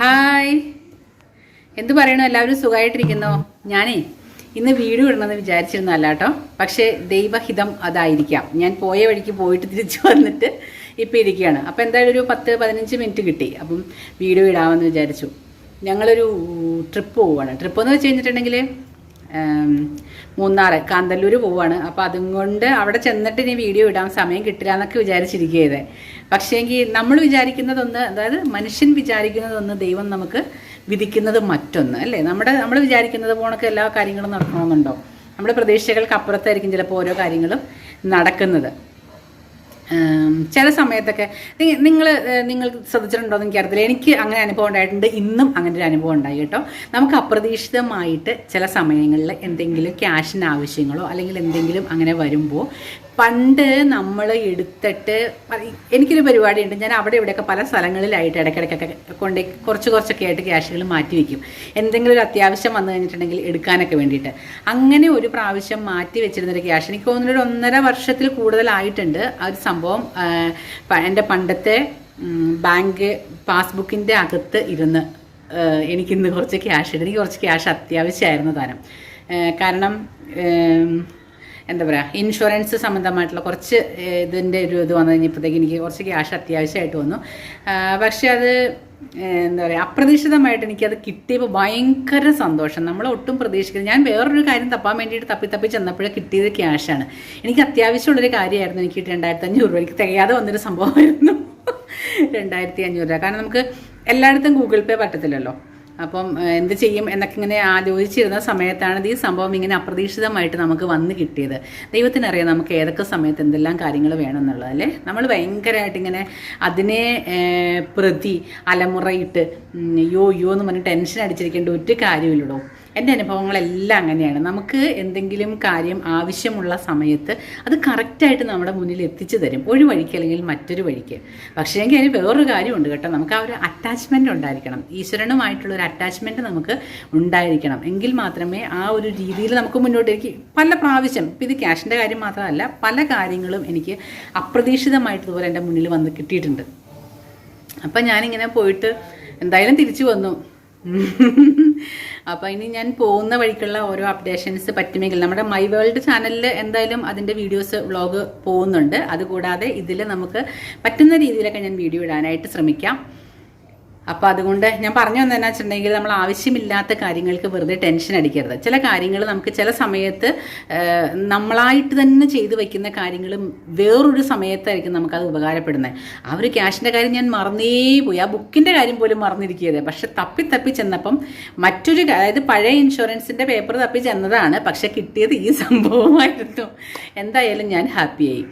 Hi. എന്തു പറയണു? എല്ലാവരും സുഖമായിട്ടിരിക്കുന്നോ ഞാനേ ഇന്ന് വീഡിയോ ഇടണമെന്ന് വിചാരിച്ചിരുന്നല്ല കേട്ടോ. പക്ഷേ ദൈവഹിതം അതായിരിക്കാം. ഞാൻ പോയ വഴിക്ക് പോയിട്ട് തിരിച്ചു വന്നിട്ട് ഇപ്പം ഇരിക്കുകയാണ്. അപ്പോൾ എന്തായാലും ഒരു പത്ത് പതിനഞ്ച് മിനിറ്റ് കിട്ടി. അപ്പം വീട് വിടാമെന്ന് വിചാരിച്ചു. ഞങ്ങളൊരു ട്രിപ്പ് പോവുകയാണ്. ട്രിപ്പ് എന്ന് വെച്ച് കഴിഞ്ഞിട്ടുണ്ടെങ്കിൽ കാന്തല്ലൂർ പോവാണ് അപ്പോൾ അതും കൊണ്ട് അവിടെ ചെന്നിട്ട് ഇനി വീഡിയോ ഇടാൻ സമയം കിട്ടില്ല എന്നൊക്കെ വിചാരിച്ചിരിക്കുകയത് പക്ഷേങ്കിൽ നമ്മൾ വിചാരിക്കുന്നതൊന്ന് അതായത് മനുഷ്യൻ വിചാരിക്കുന്നതൊന്ന് ദൈവം നമുക്ക് വിധിക്കുന്നത് മറ്റൊന്ന് അല്ലേ? നമ്മുടെ നമ്മൾ വിചാരിക്കുന്നത് പോണക്ക് എല്ലാ കാര്യങ്ങളും നടക്കണമെന്നുണ്ടോ? നമ്മുടെ പ്രതീക്ഷകൾക്ക് അപ്പുറത്തായിരിക്കും ചിലപ്പോൾ ഓരോ കാര്യങ്ങളും നടക്കുന്നത്. ചില സമയത്തൊക്കെ നിങ്ങൾ നിങ്ങൾ ശ്രദ്ധിച്ചിട്ടുണ്ടോ എന്ന് എനിക്കറിയത്തില്ല എനിക്ക് അങ്ങനെ അനുഭവം ഉണ്ടായിട്ടുണ്ട്. ഇന്നും അങ്ങനെ ഒരു അനുഭവം ഉണ്ടായി കേട്ടോ. നമുക്ക് അപ്രതീക്ഷിതമായിട്ട് ചില സമയങ്ങളിൽ എന്തെങ്കിലും ക്യാഷിന് ആവശ്യങ്ങളോ അല്ലെങ്കിൽ എന്തെങ്കിലും അങ്ങനെ വരുമ്പോൾ പണ്ട് നമ്മൾ എടുത്തിട്ട് എനിക്കൊരു പരിപാടി ഉണ്ട് ഞാൻ അവിടെ ഇവിടെയൊക്കെ പല സ്ഥലങ്ങളിലായിട്ട് ഇടയ്ക്കിടയ്ക്കൊക്കെ കൊണ്ട് കുറച്ച് കുറച്ചൊക്കെ ആയിട്ട് ക്യാഷുകൾ മാറ്റി വയ്ക്കും എന്തെങ്കിലും ഒരു അത്യാവശ്യം വന്നു കഴിഞ്ഞിട്ടുണ്ടെങ്കിൽ എടുക്കാനൊക്കെ വേണ്ടിയിട്ട്. അങ്ങനെ ഒരു പ്രാവശ്യം മാറ്റി വെച്ചിരുന്നൊരു ക്യാഷ് എനിക്ക് തോന്നുന്നു ഒരു ഒന്നര വർഷത്തിൽ കൂടുതലായിട്ടുണ്ട്. ആ ഒരു സംഭവം എന്റെ പണ്ടത്തെ ബാങ്ക് പാസ്ബുക്കിന്റെ അകത്ത് ഇരുന്ന് എനിക്കിന്ന് കുറച്ച് ക്യാഷ് ഉണ്ട്. എനിക്ക് കുറച്ച് ക്യാഷ് അത്യാവശ്യമായിരുന്നു താരം. കാരണം എന്താ പറയുക ഇൻഷുറൻസ് സംബന്ധമായിട്ടുള്ള കുറച്ച് ഇതിന്റെ ഒരു ഇത് വന്നു കഴിഞ്ഞപ്പോഴത്തേക്ക് എനിക്ക് കുറച്ച് ക്യാഷ് അത്യാവശ്യമായിട്ട് വന്നു. പക്ഷേ അത് എന്താ പറയുക അപ്രതീക്ഷിതമായിട്ട് എനിക്കത് കിട്ടിയപ്പോൾ ഭയങ്കര സന്തോഷം. നമ്മൾ ഒട്ടും പ്രതീക്ഷിക്കുന്നത് ഞാൻ വേറൊരു കാര്യം തപ്പാൻ വേണ്ടിയിട്ട് തപ്പി തപ്പി ചെന്നപ്പോഴേ കിട്ടിയത് ക്യാഷാണ് എനിക്ക് അത്യാവശ്യമുള്ളൊരു കാര്യമായിരുന്നു എനിക്ക് രണ്ടായിരത്തി അഞ്ഞൂറ് രൂപ. എനിക്ക് തികയാതെ വന്നൊരു സംഭവമായിരുന്നു. രണ്ടായിരത്തി അഞ്ഞൂറ് രൂപ. കാരണം നമുക്ക് എല്ലായിടത്തും ഗൂഗിൾ പേ പറ്റത്തില്ലല്ലോ. അപ്പം എന്ത് ചെയ്യും എന്നൊക്കെ ഇങ്ങനെ ആലോചിച്ചിരുന്ന സമയത്താണ് ഈ സംഭവം ഇങ്ങനെ അപ്രതീക്ഷിതമായിട്ട് നമുക്ക് വന്ന് കിട്ടിയത്. ദൈവത്തിനറിയാം നമുക്ക് ഏതൊക്കെ സമയത്ത് എന്തെല്ലാം കാര്യങ്ങൾ വേണമെന്നുള്ളത് അല്ലേ? നമ്മൾ ഭയങ്കരമായിട്ട് ഇങ്ങനെ അതിനെ പ്രതി അലമുറയിട്ട് യോ യോ എന്ന് പറഞ്ഞ് ടെൻഷൻ അടിച്ചിരിക്കേണ്ട ഒരു കാര്യമില്ലടോ. എന്റെ അനുഭവങ്ങളെല്ലാം അങ്ങനെയാണ്. നമുക്ക് എന്തെങ്കിലും കാര്യം ആവശ്യമുള്ള സമയത്ത് അത് കറക്റ്റായിട്ട് നമ്മുടെ മുന്നിൽ എത്തിച്ചു തരും. ഒരു വഴിക്ക് അല്ലെങ്കിൽ മറ്റൊരു വഴിക്ക്. പക്ഷേ എങ്കിൽ അതിന് വേറൊരു കാര്യമുണ്ട് കേട്ടോ. നമുക്ക് ആ ഒരു അറ്റാച്ച്മെന്റ് ഉണ്ടായിരിക്കണം. ഈശ്വരനുമായിട്ടുള്ള ഒരു അറ്റാച്ച്മെന്റ് നമുക്ക് ഉണ്ടായിരിക്കണം. എങ്കിൽ മാത്രമേ ആ ഒരു രീതിയിൽ നമുക്ക് മുന്നോട്ടേക്ക് പല പ്രാവശ്യം ഇപ്പം ഇത് ക്യാഷിന്റെ കാര്യം മാത്രമല്ല പല കാര്യങ്ങളും എനിക്ക് അപ്രതീക്ഷിതമായിട്ട് ഇതുപോലെ എന്റെ മുന്നിൽ വന്ന് കിട്ടിയിട്ടുണ്ട്. അപ്പം ഞാനിങ്ങനെ പോയിട്ട് എന്തായാലും തിരിച്ചു വന്നു. അപ്പോൾ ഇനി ഞാൻ പോകുന്ന വഴിക്കുള്ള ഓരോ അപ്ഡേഷൻസ് പറ്റുമെങ്കിൽ നമ്മുടെ മൈ വേൾഡ് ചാനലിൽ എന്തായാലും അതിന്റെ വീഡിയോസ് വ്ളോഗ് പോകുന്നുണ്ട്. അതുകൂടാതെ ഇതിൽ നമുക്ക് പറ്റുന്ന രീതിയിലൊക്കെ ഞാൻ വീഡിയോ ഇടാനായിട്ട് ശ്രമിക്കാം. അപ്പോൾ അതുകൊണ്ട് ഞാൻ പറഞ്ഞു വന്നതെന്ന് വെച്ചിട്ടുണ്ടെങ്കിൽ നമ്മൾ ആവശ്യമില്ലാത്ത കാര്യങ്ങൾക്ക് വെറുതെ ടെൻഷൻ അടിക്കരുത്. ചില കാര്യങ്ങൾ നമുക്ക് ചില സമയത്ത് നമ്മളായിട്ട് തന്നെ ചെയ്തു വയ്ക്കുന്ന കാര്യങ്ങളും വേറൊരു സമയത്തായിരിക്കും നമുക്കത് ഉപകാരപ്പെടുന്നത്. ആ ഒരു ക്യാഷിന്റെ കാര്യം ഞാൻ മറന്നേ പോയി. ആ ബുക്കിന്റെ കാര്യം പോലും മറന്നിരിക്കുകയത് പക്ഷെ തപ്പി തപ്പി ചെന്നപ്പം മറ്റൊരു അതായത് പഴയ ഇൻഷുറൻസിന്റെ പേപ്പർ തപ്പി ചെന്നതാണ്. പക്ഷെ കിട്ടിയത് ഈ സംഭവമായിരുന്നു. എന്തായാലും ഞാൻ ഹാപ്പിയായി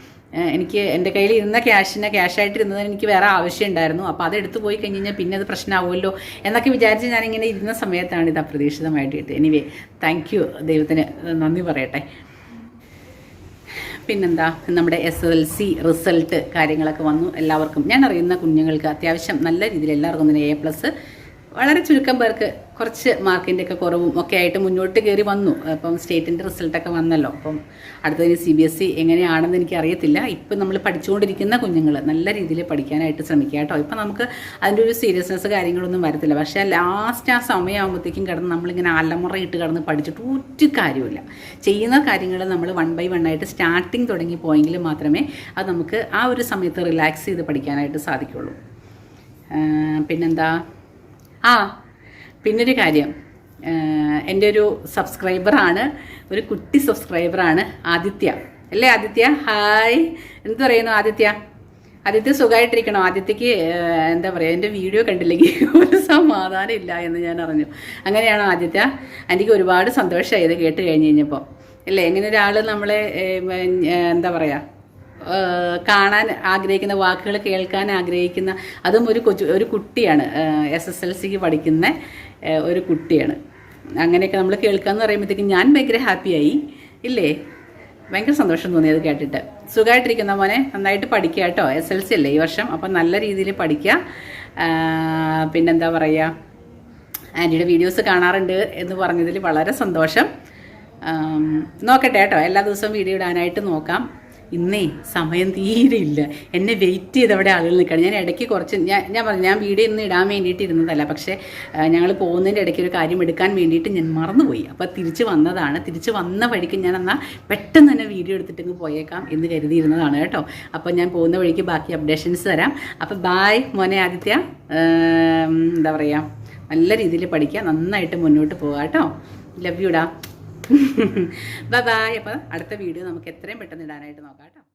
എനിക്ക് എന്റെ കയ്യിൽ ഇരുന്ന ക്യാഷിനെ ക്യാഷായിട്ട് ഇരുന്നതിന് എനിക്ക് വേറെ ആവശ്യം ഉണ്ടായിരുന്നു. അപ്പോൾ അത് എടുത്തു പോയി കഴിഞ്ഞ് കഴിഞ്ഞാൽ പിന്നെ അത് പ്രശ്നമാവുമല്ലോ എന്നൊക്കെ വിചാരിച്ച് ഞാനിങ്ങനെ ഇരുന്ന സമയത്താണ് ഇത് അപ്രതീക്ഷിതമായിട്ട് എനിവേ താങ്ക് യു ദൈവത്തിന് നന്ദി പറയട്ടെ. പിന്നെന്താ? നമ്മുടെ എസ് എൽ സി റിസൾട്ട് കാര്യങ്ങളൊക്കെ വന്നു. എല്ലാവർക്കും ഞാൻ അറിയുന്ന കുഞ്ഞുങ്ങൾക്ക് അത്യാവശ്യം നല്ല രീതിയിൽ എല്ലാവർക്കും തന്നെ എ പ്ലസ് വളരെ ചുരുക്കം പേർക്ക് കുറച്ച് മാർക്കിന്റെ ഒക്കെ കുറവും ഒക്കെ ആയിട്ട് മുന്നോട്ട് കയറി വന്നു. അപ്പം സ്റ്റേറ്റിന്റെ റിസൾട്ടൊക്കെ വന്നല്ലോ. അപ്പം അടുത്തതിന് സി ബി എസ് ഇ എങ്ങനെയാണെന്ന് എനിക്ക് അറിയത്തില്ല. ഇപ്പം നമ്മൾ പഠിച്ചുകൊണ്ടിരിക്കുന്ന കുഞ്ഞുങ്ങൾ നല്ല രീതിയിൽ പഠിക്കാനായിട്ട് ശ്രമിക്കുക കേട്ടോ. ഇപ്പം നമുക്ക് അതിന്റെ ഒരു സീരിയസ്നെസ് കാര്യങ്ങളൊന്നും വരത്തില്ല. പക്ഷേ ലാസ്റ്റ് ആ സമയമാകുമ്പോഴത്തേക്കും കിടന്ന് നമ്മളിങ്ങനെ അലമുറയിട്ട് കിടന്ന് പഠിച്ചിട്ട് ഒരു കാര്യമില്ല ചെയ്യുന്ന കാര്യങ്ങൾ നമ്മൾ വൺ ബൈ വൺ ആയിട്ട് സ്റ്റാർട്ടിങ് തുടങ്ങി പോയെങ്കിൽ മാത്രമേ അത് നമുക്ക് ആ ഒരു സമയത്ത് റിലാക്സ് ചെയ്ത് പഠിക്കാനായിട്ട് സാധിക്കുള്ളൂ. പിന്നെന്താ? ആ പിന്നൊരു കാര്യം. എന്റെ ഒരു സബ്സ്ക്രൈബറാണ്. ഒരു കുട്ടി സബ്സ്ക്രൈബറാണ് ആദിത്യ. അല്ലേ ആദിത്യ? ഹായ്. എന്ത് പറയുന്നു ആദിത്യ? ആദിത്യ സുഖമായിട്ടിരിക്കണം? ആദിത്യക്ക് എന്താ പറയുക എന്റെ വീഡിയോ കണ്ടില്ലെങ്കിൽ ഒരു സമാധാനം ഇല്ല എന്ന് ഞാൻ അറിഞ്ഞു. അങ്ങനെയാണോ ആദിത്യ? എനിക്ക് ഒരുപാട് സന്തോഷമായി ഇത് കേട്ട് കഴിഞ്ഞ് കഴിഞ്ഞപ്പോൾ. അല്ലേ? എങ്ങനെ ഒരാൾ നമ്മളെ എന്താ പറയുക കാണാൻ ആഗ്രഹിക്കുന്ന വാക്കുകൾ കേൾക്കാൻ ആഗ്രഹിക്കുന്ന അതും ഒരു കൊച്ചു ഒരു കുട്ടിയാണ്. എസ് എസ് എൽ സിക്ക് പഠിക്കുന്ന ഒരു കുട്ടിയാണ്. അങ്ങനെയൊക്കെ നമ്മൾ കേൾക്കാമെന്ന് പറയുമ്പോഴത്തേക്കും ഞാൻ ഭയങ്കര ഹാപ്പിയായി. ഇല്ലേ? ഭയങ്കര സന്തോഷം തോന്നി അത് കേട്ടിട്ട്. സുഖമായിട്ടിരിക്കുന്ന മോനെ? നന്നായിട്ട് പഠിക്കുക കേട്ടോ. എസ് എൽ സി അല്ലേ ഈ വർഷം? അപ്പം നല്ല രീതിയിൽ പഠിക്കുക. പിന്നെന്താ പറയുക ആന്റിയുടെ വീഡിയോസ് കാണാറുണ്ട് എന്ന് പറഞ്ഞതിൽ വളരെ സന്തോഷം. നോക്കട്ടെ കേട്ടോ. എല്ലാ ദിവസവും വീഡിയോ ഇടാനായിട്ട് നോക്കാം. ഇന്നേ സമയം തീരെ ഇല്ല. എന്നെ വെയിറ്റ് ചെയ്ത് അവിടെ ആളുകൾ നിൽക്കണം ഞാൻ ഇടയ്ക്ക് കുറച്ച് ഞാൻ ഞാൻ പറഞ്ഞു ഞാൻ വീഡിയോ ഇന്ന് ഇടാൻ വേണ്ടിയിട്ട് ഇരുന്നതല്ല. പക്ഷേ ഞങ്ങൾ പോകുന്നതിന്റെ ഇടയ്ക്ക് ഒരു കാര്യം എടുക്കാൻ വേണ്ടിയിട്ട് ഞാൻ മറന്നുപോയി. അപ്പോൾ തിരിച്ച് വന്നതാണ്. തിരിച്ച് വന്ന വഴിക്ക് ഞാൻ എന്നാൽ പെട്ടെന്ന് തന്നെ വീഡിയോ എടുത്തിട്ട് പോയേക്കാം എന്ന് കരുതിയിരുന്നതാണ് കേട്ടോ. അപ്പോൾ ഞാൻ പോകുന്ന വഴിക്ക് ബാക്കി അപ്ഡേഷൻസ് തരാം. അപ്പോൾ ബായ് മോനെ ആദിത്യ. എന്താ പറയുക നല്ല രീതിയിൽ പഠിക്കുക. നന്നായിട്ട് മുന്നോട്ട് പോകാം കേട്ടോ. ലവ് യുടാ ബൈ അപ്പോൾ അടുത്ത വീഡിയോ നമുക്ക് എത്രയും പെട്ടെന്ന് ഇടാനായിട്ട് നോക്കാം കേട്ടോ.